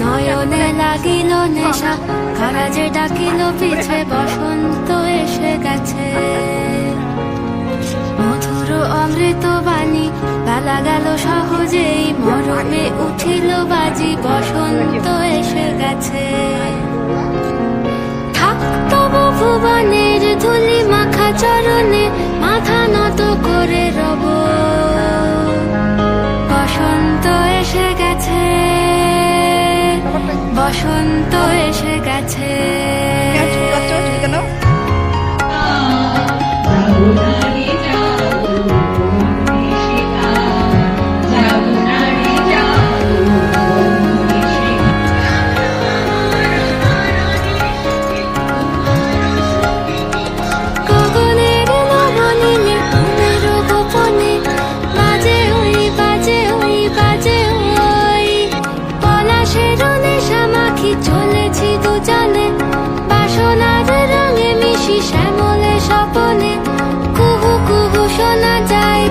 নয়নে লাগিল নেশা। কারাজে ডাকিল পিছে বসন্ত এসে গেছে। মধুর অমৃত বাণী গেল সহজেই, মরমে উঠিল বাজি, বসন্ত এসে গেছে। থাক ভুবনের ধুলি মাখা চরণে বসন্ত এসে গেছে। কেন? মাখি চলেছি দুজনে। বাসনার রঙে মিশি শোনা যায়